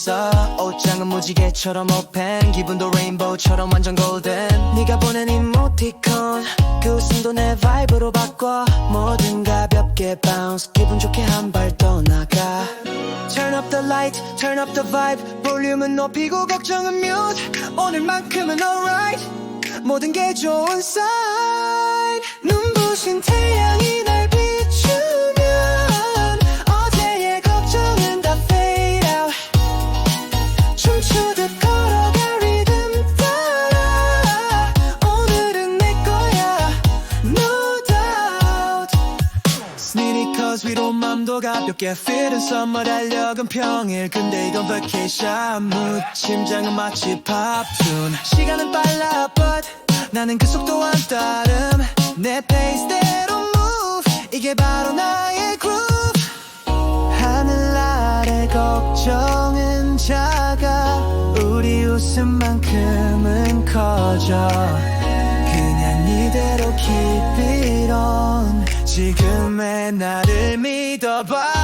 있어. 옷장은 무지개처럼 오pen 기분도 레인보우처럼 완전 골든 네가 보낸 이모티콘 그 웃음도 내 바이브로 바꿔. 뭐든 가볍게 bounce. 기분 좋게 한발더 나가. Turn up the light, turn up the vibe. 볼륨은 높이고 걱정은 mute. 오늘만큼은 alright. 모든 게 좋은 sign. 눈부신 태 cause 위로 맘도 가볍게 in summer 달력은 평일. 근데 이건 vacation. 심장은 마치 팝툰. 시간은 빨라 but 나는 그 속도 안 따름. 내 페이스대로 move. 이게 바로 나의 groove. 하늘 아래 걱정은 작아. 우리 웃음만큼은 커져. 그냥 이대로 keep it on. 지금의 나를 믿어봐